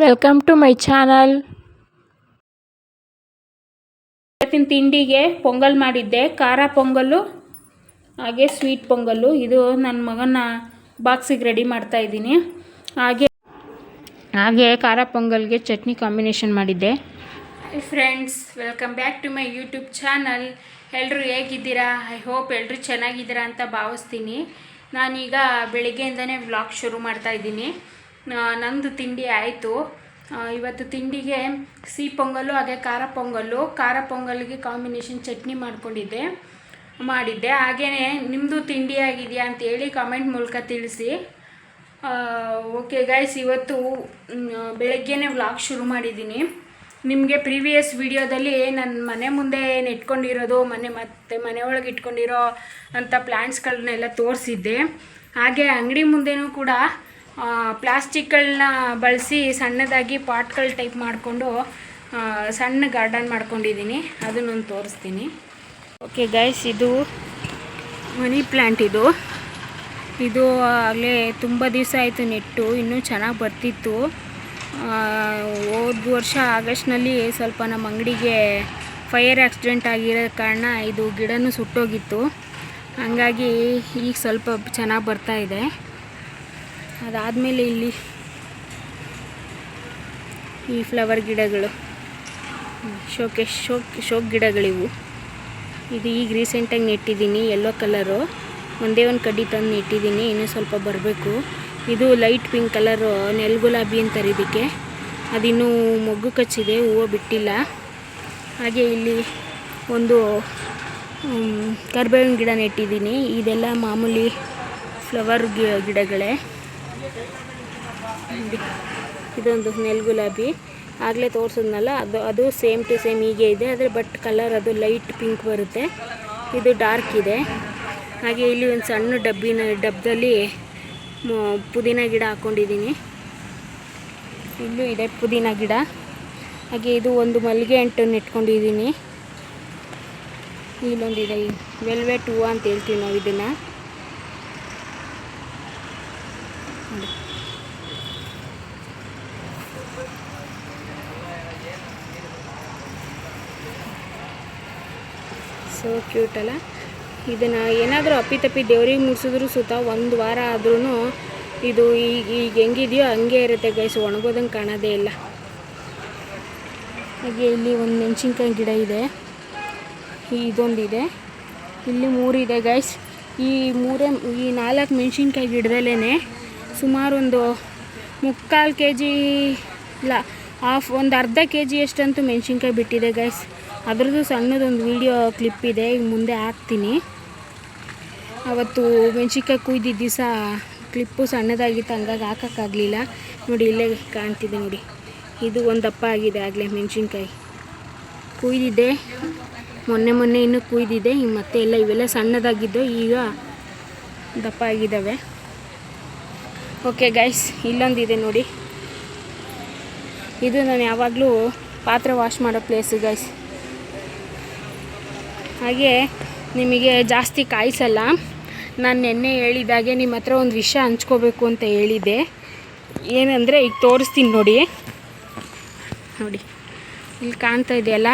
Welcome to my channel ಇವತ್ತಿನ ತಿಂಡಿಗೆ ಪೊಂಗಲ್ ಮಾಡಿದ್ದೆ. ಖಾರ ಪೊಂಗಲ್ಲು ಹಾಗೆ ಸ್ವೀಟ್ ಪೊಂಗಲ್ಲು ಇದು ನನ್ನ ಮಗನ ಬಾಕ್ಸಿಗೆ ರೆಡಿ ಮಾಡ್ತಾ ಇದ್ದೀನಿ. ಹಾಗೆ ಹಾಗೆ ಖಾರ ಪೊಂಗಲ್ಗೆ ಚಟ್ನಿ ಕಾಂಬಿನೇಷನ್ ಮಾಡಿದ್ದೆ. Friends welcome back to my YouTube channel ಎಲ್ಲರೂ ಹೇಗಿದ್ದೀರಾ? ಐ ಹೋಪ್ ಎಲ್ಲರೂ ಚೆನ್ನಾಗಿದ್ದೀರಾ ಅಂತ ಭಾವಿಸ್ತೀನಿ. ನಾನೀಗ ಬೆಳಿಗ್ಗೆಯಿಂದನೇ ವ್ಲಾಗ್ ಶುರು ಮಾಡ್ತಾ ಇದ್ದೀನಿ. ನಂದು ತಿಂಡಿ ಆಯಿತು. ಇವತ್ತು ತಿಂಡಿಗೆ ಸಿಹಿ ಪೊಂಗಲ್ಲು ಹಾಗೆ ಖಾರ ಪೊಂಗಲ್ಲು ಖಾರ ಪೊಂಗಲ್ಗೆ ಕಾಂಬಿನೇಷನ್ ಚಟ್ನಿ ಮಾಡ್ಕೊಂಡಿದ್ದೆ, ಮಾಡಿದ್ದೆ. ಹಾಗೆಯೇ ನಿಮ್ಮದು ತಿಂಡಿ ಆಗಿದೆಯಾ ಅಂತೇಳಿ ಕಮೆಂಟ್ ಮೂಲಕ ತಿಳಿಸಿ. ಓಕೆ ಗೈಸ್ ಇವತ್ತು ಬೆಳಗ್ಗೆನೇ ವ್ಲಾಗ್ ಶುರು ಮಾಡಿದ್ದೀನಿ. ನಿಮಗೆ ಪ್ರೀವಿಯಸ್ ವಿಡಿಯೋದಲ್ಲಿ ನನ್ನ ಮನೆ ಮುಂದೆ ಏನು ಇಟ್ಕೊಂಡಿರೋದು, ಮನೆ ಮತ್ತು ಮನೆಯೊಳಗೆ ಇಟ್ಕೊಂಡಿರೋ ಅಂಥ ಪ್ಲ್ಯಾಂಟ್ಸ್ಗಳನ್ನೆಲ್ಲ ತೋರಿಸಿದ್ದೆ. ಹಾಗೆ ಅಂಗಡಿ ಮುಂದೆನೂ ಕೂಡ ಪ್ಲಾಸ್ಟಿಕ್ಗಳನ್ನ ಬಳಸಿ ಸಣ್ಣದಾಗಿ ಪಾಟ್ಗಳ ಟೈಪ್ ಮಾಡಿಕೊಂಡು ಸಣ್ಣ ಗಾರ್ಡನ್ ಮಾಡ್ಕೊಂಡಿದ್ದೀನಿ. ಅದನ್ನೊಂದು ತೋರಿಸ್ತೀನಿ. ಓಕೆ ಗೈಸ್, ಇದು ಮನಿ ಪ್ಲ್ಯಾಂಟ್ ಇದು. ಇದು ಆಗಲೇ ತುಂಬ ದಿವಸ ಆಯಿತು ನೆಟ್ಟು, ಇನ್ನೂ ಚೆನ್ನಾಗಿ ಬರ್ತಿತ್ತು. ಹೋದ ವರ್ಷ ಆಗಸ್ಟ್ನಲ್ಲಿ ಸ್ವಲ್ಪ ನಮ್ಮ ಅಂಗಡಿಗೆ ಫೈರ್ ಆಕ್ಸಿಡೆಂಟ್ ಆಗಿರೋ ಕಾರಣ ಇದು ಗಿಡನೂ ಸುಟ್ಟೋಗಿತ್ತು. ಹಾಗಾಗಿ ಈಗ ಸ್ವಲ್ಪ ಚೆನ್ನಾಗಿ ಬರ್ತಾ ಇದೆ. ಅದಾದಮೇಲೆ ಇಲ್ಲಿ ಈ ಫ್ಲವರ್ ಗಿಡಗಳು. ಶೋಕೆ ಶೋಕ್ ಶೋಕ್ ಗಿಡಗಳಿವು. ಇದು ಈಗ ರೀಸೆಂಟಾಗಿ ನೆಟ್ಟಿದ್ದೀನಿ ಯೆಲ್ಲೋ ಕಲರು ಒಂದೇ ಒಂದು ಕಡ್ಡಿ ತಂದು ನೆಟ್ಟಿದ್ದೀನಿ ಇನ್ನೂ ಸ್ವಲ್ಪ ಬರಬೇಕು. ಇದು ಲೈಟ್ ಪಿಂಕ್ ಕಲರು ನೆಲ್ ಗುಲಾಬಿ ಅಂತಾರೆ ಇದಕ್ಕೆ. ಅದಿನ್ನೂ ಮೊಗ್ಗು ಕಚ್ಚಿದೆ, ಹೂವು ಬಿಟ್ಟಿಲ್ಲ. ಹಾಗೆ ಇಲ್ಲಿ ಒಂದು ಕರ್ಬೇವಿನ ಗಿಡ ನೆಟ್ಟಿದ್ದೀನಿ ಇದೆಲ್ಲ ಮಾಮೂಲಿ ಫ್ಲವರ್ ಗಿಡಗಳೇ. ಇದೊಂದು ನೆಲ್ ಗುಲಾಬಿ. ಆಗಲೇ ತೋರಿಸಿದ್ನಲ್ಲ, ಅದು ಅದು ಸೇಮ್ ಟು ಸೇಮ್ ಹೀಗೆ ಇದೆ. ಆದರೆ ಬಟ್ ಕಲರ್ ಅದು ಲೈಟ್ ಪಿಂಕ್ ಬರುತ್ತೆ. ಇದು ಡಾರ್ಕ್ ಇದೆ. ಹಾಗೆ ಇಲ್ಲಿ ಒಂದು ಸಣ್ಣ ಡಬ್ಬಿನ ಡಬ್ಬದಲ್ಲಿ ಪುದೀನ ಗಿಡ ಹಾಕ್ಕೊಂಡಿದ್ದೀನಿ ಇಲ್ಲೂ ಇದೆ ಪುದೀನ ಗಿಡ. ಹಾಗೆ ಇದು ಒಂದು ಮಲ್ಲಿಗೆ ಅಂಟು ನೆಟ್ಕೊಂಡಿದ್ದೀನಿ ಇಲ್ಲೊಂದಿದೆ ವೆಲ್ವೆಟ್ ಹೂವು ಅಂತ ಹೇಳ್ತೀವಿ ನಾವು ಇದನ್ನು. ಸೊ ಕ್ಯೂಟ್ ಅಲ್ಲ. ಇದನ್ನು ಏನಾದರೂ ಅಪ್ಪಿತಪ್ಪಿ ದೇವ್ರಿಗೆ ಮುಡಿಸಿದ್ರು ಸುತ್ತ ಒಂದು ವಾರ ಆದ್ರೂ ಇದು ಈಗ ಈಗ ಹೆಂಗಿದೆಯೋ ಹಂಗೆ ಇರುತ್ತೆ ಗೈಸ್ ಒಣಗೋದಂಗೆ ಕಾಣೋದೇ ಇಲ್ಲ. ಹಾಗೆ ಇಲ್ಲಿ ಒಂದು ಮೆಣಸಿನ್ಕಾಯಿ ಗಿಡ ಇದೆ. ಇದೊಂದಿದೆ. ಇಲ್ಲಿ ಮೂರಿದೆ ಗೈಸ್ ಈ ಮೂರೇ, ಈ ನಾಲ್ಕು ಮೆಣಸಿನ್ಕಾಯಿ ಗಿಡದಲ್ಲೇ ಸುಮಾರು ಒಂದು ಮುಕ್ಕಾಲು ಕೆ ಜಿ ಇಲ್ಲ ಹಾಫ್ ಒಂದು ಅರ್ಧ ಕೆ ಜಿ ಅಷ್ಟಂತೂ ಮೆಣಸಿನ್ಕಾಯಿ ಬಿಟ್ಟಿದೆ ಗೈಸ್ ಅದ್ರದ್ದು ಸಣ್ಣದೊಂದು ವೀಡಿಯೋ ಕ್ಲಿಪ್ ಇದೆ ಈಗ ಮುಂದೆ ಹಾಕ್ತೀನಿ. ಅವತ್ತು ಮೆಣಸಿನ್ಕಾಯಿ ಕುಯ್ದಿದ್ದ ದಿವಸ ಕ್ಲಿಪ್ಪು ಸಣ್ಣದಾಗಿತ್ತು, ಹಂಗಾಗಿ ಹಾಕೋಕ್ಕಾಗಲಿಲ್ಲ. ನೋಡಿ, ಇಲ್ಲೇ ಕಾಣ್ತಿದೆ ನೋಡಿ. ಇದು ಒಂದು ದಪ್ಪ ಆಗಿದೆ ಆಗಲೇ ಮೆಣಸಿನ್ಕಾಯಿ. ಕುಯ್ದಿದ್ದೆ. ಮೊನ್ನೆ ಮೊನ್ನೆ ಇನ್ನೂ ಕುಯ್ದಿದೆ. ಈಗ ಮತ್ತೆ ಎಲ್ಲ ಇವೆಲ್ಲ ಸಣ್ಣದಾಗಿದ್ದು ಈಗ ದಪ್ಪ ಆಗಿದ್ದಾವೆ. ಓಕೆ ಗೈಸ್ ಇಲ್ಲೊಂದಿದೆ ನೋಡಿ. ಇದು ನಾನು ಯಾವಾಗಲೂ ಪಾತ್ರೆ ವಾಶ್ ಮಾಡೋ ಪ್ಲೇಸು ಗೈಸ್ ಹಾಗೆ ನಿಮಗೆ ಜಾಸ್ತಿ ಕಾಯಿಸಲ್ಲ. ನಾನು ನಿನ್ನೆ ಹೇಳಿದಾಗೆ ನಿಮ್ಮ ಹತ್ರ ಒಂದು ವಿಷಯ ಹಂಚ್ಕೋಬೇಕು ಅಂತ ಹೇಳಿದೆ ಏನಂದರೆ ಈಗ ತೋರಿಸ್ತೀನಿ ನೋಡಿ. ನೋಡಿ, ಇಲ್ಲಿ ಕಾಣ್ತಾ ಇದೆಯಲ್ಲ?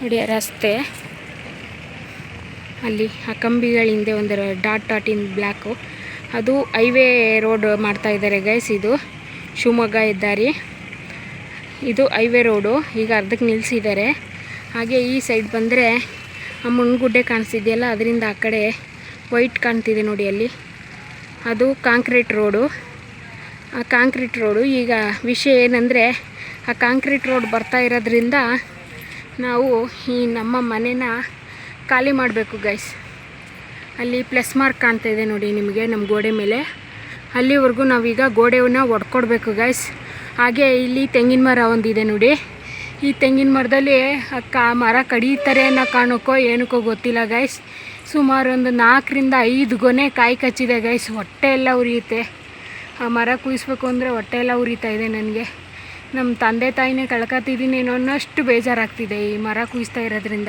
ನೋಡಿ, ರಸ್ತೆ. ಅಲ್ಲಿ ಆ ಕಂಬಿಗಳ ಹಿಂದೆ ಒಂದು ಡಾಟ್ ಡಾಟ್ ಇನ್ ಬ್ಲ್ಯಾಕು ಅದು ಹೈವೇ ರೋಡ್ ಮಾಡ್ತಾ ಇದ್ದಾರೆ ಗೈಸ್ ಇದು. ಶಿವಮೊಗ್ಗ ಹೆದ್ದಾರಿ. ಇದು ಹೈವೇ ರೋಡು. ಈಗ ಅರ್ಧಕ್ಕೆ ನಿಲ್ಲಿಸಿದ್ದಾರೆ ಹಾಗೆ ಈ ಸೈಡ್ ಬಂದರೆ ಆ ಮುನ್ಗುಡ್ಡೆ ಕಾಣಿಸ್ತಿದೆಯಲ್ಲ, ಅದರಿಂದ ಆ ಕಡೆ ವೈಟ್ ಕಾಣ್ತಿದೆ ನೋಡಿ ಅಲ್ಲಿ. ಅದು ಕಾಂಕ್ರೀಟ್ ರೋಡು. ಆ ಕಾಂಕ್ರೀಟ್ ರೋಡು, ಈಗ ವಿಷಯ ಏನಂದರೆ ಆ ಕಾಂಕ್ರೀಟ್ ರೋಡ್ ಬರ್ತಾ ಇರೋದ್ರಿಂದ ನಾವು ಈ ನಮ್ಮ ಮನೆನ ಖಾಲಿ ಮಾಡಬೇಕು ಗೈಸ್ ಅಲ್ಲಿ ಪ್ಲಸ್ ಮಾರ್ಕ್ ಕಾಣ್ತಾ ಇದೆ ನೋಡಿ ನಿಮಗೆ ನಮ್ಮ ಗೋಡೆ ಮೇಲೆ. ಅಲ್ಲಿವರೆಗೂ ನಾವೀಗ ಗೋಡೆಯನ್ನ ಒಡ್ಕೊಡ್ಬೇಕು ಗೈಸ್ ಹಾಗೆ ಇಲ್ಲಿ ತೆಂಗಿನ ಮರ ಒಂದಿದೆ ನೋಡಿ. ಈ ತೆಂಗಿನ ಮರದಲ್ಲಿ ಅಕ್ಕ ಮರ ಕಡಿತಾರೆ ಅನ್ನೋ ಕಾರಣಕ್ಕೋ ಏನಕ್ಕೋ ಗೊತ್ತಿಲ್ಲ ಗೈಸ್ ಸುಮಾರು ಒಂದು ನಾಲ್ಕರಿಂದ ಐದು ಗೊನೆ ಕಾಯಿ ಕಚ್ಚಿದೆ ಗೈಸ್ ಹೊಟ್ಟೆ ಎಲ್ಲ ಉರಿಯುತ್ತೆ. ಆ ಮರ ಕುಯಿಸ್ಬೇಕು ಅಂದರೆ ಹೊಟ್ಟೆ ಎಲ್ಲ ಉರಿತಾ ಇದೆ ನನಗೆ. ನಮ್ಮ ತಂದೆ ತಾಯಿನೇ ಕಳ್ಕೊತಿದ್ದೀನಿ ಏನೋ ಅನ್ನೋಷ್ಟು ಬೇಜಾರಾಗ್ತಿದೆ ಈ ಮರ ಕುಯಿಸ್ತಾ ಇರೋದ್ರಿಂದ.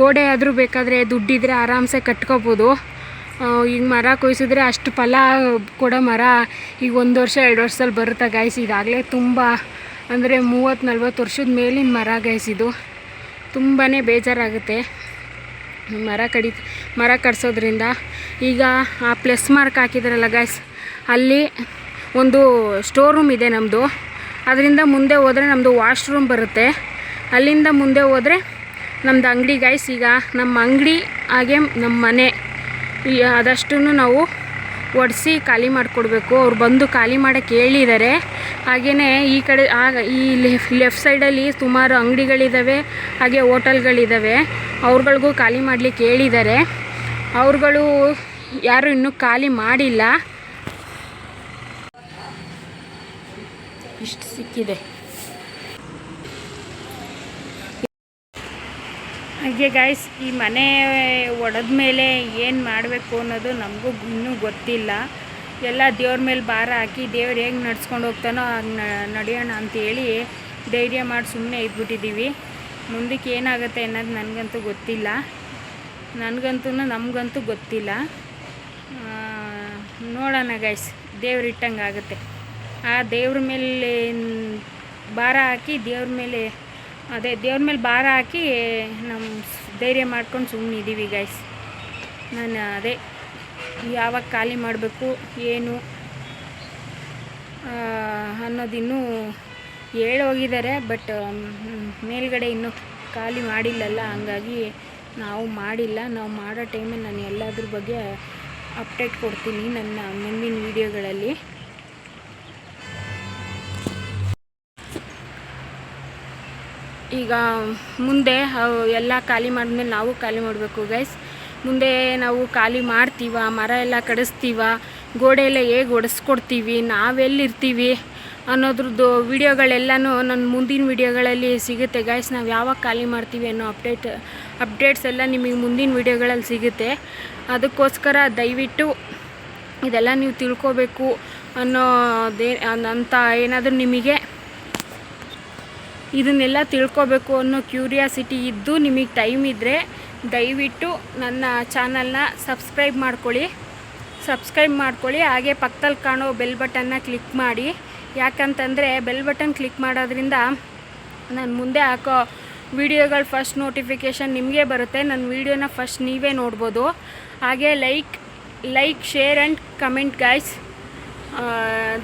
ಗೋಡೆ ಆದರೂ ಬೇಕಾದರೆ ದುಡ್ಡಿದ್ರೆ ಆರಾಮ್ಸೆ ಕಟ್ಕೋಬೋದು. ಈಗ ಮರ ಕೊಯ್ಸಿದ್ರೆ ಅಷ್ಟು ಫಲ ಕೊಡೋ ಮರ ಈಗ ಒಂದು ವರ್ಷ, ಎರಡು ವರ್ಷದಲ್ಲಿ ಬರುತ್ತೆ ಗಾಯ್ಸ್ ಈಗಾಗಲೇ ತುಂಬ, ಅಂದರೆ ಮೂವತ್ತು, ನಲ್ವತ್ತು ವರ್ಷದ ಮೇಲಿನ ಮರ ಗಾಯ್ಸ್ ಇದು. ತುಂಬಾ ಬೇಜಾರಾಗುತ್ತೆ. ಮರ ಕಡಿ, ಮರ ಕಡಿಸೋದ್ರಿಂದ. ಈಗ ಆ ಪ್ಲಸ್ ಮಾರ್ಕ್ ಹಾಕಿದ್ರಲ್ಲ ಗಾಯ್ಸ್ ಅಲ್ಲಿ ಒಂದು ಸ್ಟೋರ್ ರೂಮ್ ಇದೆ ನಮ್ಮದು ಅದರಿಂದ ಮುಂದೆ ಹೋದರೆ ನಮ್ಮದು ವಾಶ್ರೂಮ್ ಬರುತ್ತೆ. ಅಲ್ಲಿಂದ ಮುಂದೆ ಹೋದರೆ ನಮ್ಮದು ಅಂಗಡಿ ಗಾಯ್ಸ್ ಈಗ ನಮ್ಮ ಅಂಗಡಿ ಹಾಗೆ ನಮ್ಮ ಮನೆ. ಈ ಅದಷ್ಟು ನಾವು ಒಡಿಸಿ ಖಾಲಿ ಮಾಡಿಕೊಡ್ಬೇಕು. ಅವ್ರು ಬಂದು ಖಾಲಿ ಮಾಡೋಕ್ಕೆ ಹೇಳಿದ್ದಾರೆ ಹಾಗೆಯೇ ಈ ಕಡೆ ಆಗ ಈ ಲೆಫ್, ಲೆಫ್ಟ್ ಸೈಡಲ್ಲಿ ಸುಮಾರು ಅಂಗಡಿಗಳಿದ್ದಾವೆ ಹಾಗೆ ಹೋಟೆಲ್ಗಳಿದ್ದಾವೆ ಅವ್ರುಗಳಿಗೂ ಖಾಲಿ ಮಾಡಲಿಕ್ಕೆ ಹೇಳಿದ್ದಾರೆ ಅವ್ರುಗಳು ಯಾರು ಇನ್ನೂ ಖಾಲಿ ಮಾಡಿಲ್ಲ. ಇಷ್ಟು ಸಿಕ್ಕಿದೆ. ಹಾಗೆ ಗಾಯ್ಸ್ ಈ ಮನೆ ಒಡೆದ ಮೇಲೆ ಏನು ಮಾಡಬೇಕು ಅನ್ನೋದು ನಮಗೂ ಇನ್ನೂ ಗೊತ್ತಿಲ್ಲ. ಎಲ್ಲ ದೇವ್ರ ಮೇಲೆ ಭಾರ ಹಾಕಿ ದೇವ್ರು ಹೇಗೆ ನಡ್ಸ್ಕೊಂಡು ಹೋಗ್ತಾನೋ ಹಾಗೆ ನಡೆಯೋಣ ಅಂತೇಳಿ ಧೈರ್ಯ ಮಾಡಿ ಸುಮ್ಮನೆ ಇದ್ಬಿಟ್ಟಿದ್ದೀವಿ ಮುಂದಕ್ಕೆ ಏನಾಗುತ್ತೆ ಅನ್ನೋದು ನನಗಂತೂ ಗೊತ್ತಿಲ್ಲ. ನನಗಂತೂ ನಮಗಂತೂ ಗೊತ್ತಿಲ್ಲ. ನೋಡೋಣ ಗೈಸ್ ದೇವ್ರು ಇಟ್ಟಂಗೆ ಆಗುತ್ತೆ ಆ ದೇವ್ರ ಮೇಲೆ ಭಾರ ಹಾಕಿ ದೇವ್ರ ಮೇಲೆ ಅದೇ, ದೇವ್ರ ಮೇಲೆ ಭಾರ ಹಾಕಿ ನಮ್ಮ ಧೈರ್ಯ ಮಾಡ್ಕೊಂಡು ಸುಮ್ಮನೆ ಇದ್ದೀವಿ ಗೈಸ್ ನಾನು ಅದೇ, ಯಾವಾಗ ಖಾಲಿ ಮಾಡಬೇಕು, ಏನು ಅನ್ನೋದಿನ್ನೂ ಹೇಳೋಗಿದ್ದಾರೆ, ಬಟ್ ಮೇಲ್ಗಡೆ ಇನ್ನೂ ಖಾಲಿ ಮಾಡಿಲ್ಲಲ್ಲ, ಹಂಗಾಗಿ ನಾವು ಮಾಡಿಲ್ಲ. ನಾವು ಮಾಡೋ ಟೈಮಲ್ಲಿ ನಾನು ಎಲ್ಲದ್ರ ಬಗ್ಗೆ ಅಪ್ಡೇಟ್ ಕೊಡ್ತೀನಿ ನನ್ನ ಮುಂದಿನ ವೀಡಿಯೋಗಳಲ್ಲಿ ಈಗ ಮುಂದೆ ಎಲ್ಲ ಖಾಲಿ ಮಾಡಿದ್ಮೇಲೆ ನಾವು ಖಾಲಿ ಮಾಡಬೇಕು ಗೈಸ್ ಮುಂದೆ ನಾವು ಖಾಲಿ ಮಾಡ್ತೀವ, ಮರ ಎಲ್ಲ ಕಡಿಸ್ತೀವ, ಗೋಡೆ ಎಲ್ಲ ಹೇಗೆ ಒಡಿಸ್ಕೊಡ್ತೀವಿ, ನಾವೆಲ್ಲಿರ್ತೀವಿ ಅನ್ನೋದ್ರದ್ದು ವಿಡಿಯೋಗಳೆಲ್ಲನೂ ನನ್ನ ಮುಂದಿನ ವಿಡಿಯೋಗಳಲ್ಲಿ ಸಿಗುತ್ತೆ ಗೈಸ್ ನಾವು ಯಾವಾಗ ಖಾಲಿ ಮಾಡ್ತೀವಿ ಅನ್ನೋ ಅಪ್ಡೇಟ್, ಅಪ್ಡೇಟ್ಸ್ ಎಲ್ಲ ನಿಮಗೆ ಮುಂದಿನ ವಿಡಿಯೋಗಳಲ್ಲಿ ಸಿಗುತ್ತೆ. ಅದಕ್ಕೋಸ್ಕರ ದಯವಿಟ್ಟು ಇದೆಲ್ಲ ನೀವು ತಿಳ್ಕೊಬೇಕು ಅನ್ನೋದೇ ಅಂತ ಏನಾದರೂ ನಿಮಗೆ ಇದನ್ನೆಲ್ಲ ತಿಳ್ಕೊಬೇಕು ಅನ್ನೋ ಕ್ಯೂರಿಯಾಸಿಟಿ ಇದ್ದು ನಿಮಗೆ ಟೈಮ್ ಇದ್ದರೆ ದಯವಿಟ್ಟು ನನ್ನ ಚಾನಲ್ನ ಸಬ್ಸ್ಕ್ರೈಬ್ ಮಾಡ್ಕೊಳ್ಳಿ. ಸಬ್ಸ್ಕ್ರೈಬ್ ಮಾಡ್ಕೊಳ್ಳಿ, ಹಾಗೆ ಪಕ್ಕದಲ್ಲಿ ಕಾಣೋ ಬೆಲ್ ಬಟನ್ನ ಕ್ಲಿಕ್ ಮಾಡಿ. ಯಾಕಂತಂದರೆ ಬೆಲ್ ಬಟನ್ ಕ್ಲಿಕ್ ಮಾಡೋದ್ರಿಂದ ನಾನು ಮುಂದೆ ಹಾಕೋ ವಿಡಿಯೋಗಳು ಫಸ್ಟ್ ನೋಟಿಫಿಕೇಷನ್ ನಿಮಗೆ ಬರುತ್ತೆ. ನನ್ನ ವೀಡಿಯೋನ ಫಸ್ಟ್ ನೀವೇ ನೋಡ್ಬೋದು. ಹಾಗೆ like like, share and comment guys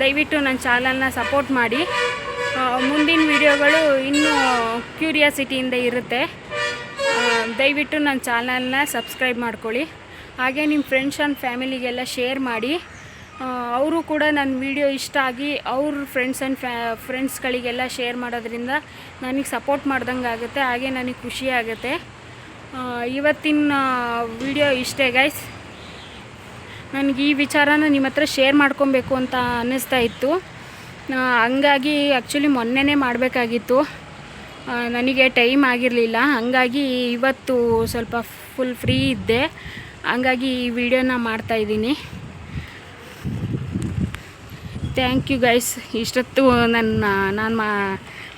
ದಯವಿಟ್ಟು ನನ್ನ ಚಾನಲ್ನ ಸಪೋರ್ಟ್ ಮಾಡಿ. ಮುಂದಿನ ವಿಡಿಯೋಗಳು ಇನ್ನೂ ಕ್ಯೂರಿಯಾಸಿಟಿಯಿಂದ ಇರುತ್ತೆ. ದಯವಿಟ್ಟು ನನ್ನ ಚಾನಲ್ನ ಸಬ್ಸ್ಕ್ರೈಬ್ ಮಾಡ್ಕೊಳ್ಳಿ. ಹಾಗೆ ನಿಮ್ಮ ಫ್ರೆಂಡ್ಸ್ ಆ್ಯಂಡ್ ಫ್ಯಾಮಿಲಿಗೆಲ್ಲ ಶೇರ್ ಮಾಡಿ. ಅವರು ಕೂಡ ನನ್ನ ವಿಡಿಯೋ ಇಷ್ಟ ಆಗಿ ಅವ್ರ ಫ್ರೆಂಡ್ಸ್ ಆ್ಯಂಡ್ ಫ್ಯಾ, ಫ್ರೆಂಡ್ಸ್ಗಳಿಗೆಲ್ಲ ಶೇರ್ ಮಾಡೋದ್ರಿಂದ ನನಗೆ ಸಪೋರ್ಟ್ ಮಾಡ್ದಂಗೆ ಆಗುತ್ತೆ, ಹಾಗೆ ನನಗೆ ಖುಷಿ ಆಗುತ್ತೆ. ಇವತ್ತಿನ ವಿಡಿಯೋ ಇಷ್ಟೇ ಗೈಸ್ ನನಗೆ ಈ ವಿಚಾರನ ನಿಮ್ಮ ಹತ್ರ ಶೇರ್ ಮಾಡ್ಕೊಬೇಕು ಅಂತ ಅನ್ನಿಸ್ತಾ ಇತ್ತು. ಹಂಗಾಗಿ ಆ್ಯಕ್ಚುಲಿ ಮೊನ್ನೆನೇ ಮಾಡಬೇಕಾಗಿತ್ತು. ನನಗೆ ಟೈಮ್ ಆಗಿರಲಿಲ್ಲ. ಹಂಗಾಗಿ ಇವತ್ತು ಸ್ವಲ್ಪ ಫುಲ್ ಫ್ರೀ ಇದ್ದೆ. ಹಂಗಾಗಿ ಈ ವಿಡಿಯೋನ ಮಾಡ್ತಾಯಿದ್ದೀನಿ ಥ್ಯಾಂಕ್ ಯು ಗೈಸ್ ಇಷ್ಟೊತ್ತು ನನ್ನ, ನಾನು ಮಾ,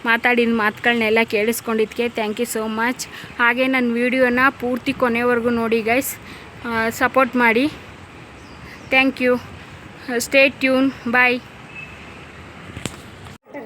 ಮಾತಾಡಿದ ಮಾತುಗಳನ್ನೆಲ್ಲ ಕೇಳಿಸ್ಕೊಂಡಿದ್ದಕ್ಕೆ ಥ್ಯಾಂಕ್ ಯು ಸೋ ಮಚ್ ಹಾಗೆ ನನ್ನ ವಿಡಿಯೋನ ಪೂರ್ತಿ ಕೊನೆವರೆಗೂ ನೋಡಿ ಗೈಸ್ ಸಪೋರ್ಟ್ ಮಾಡಿ. Thank you stay tune bye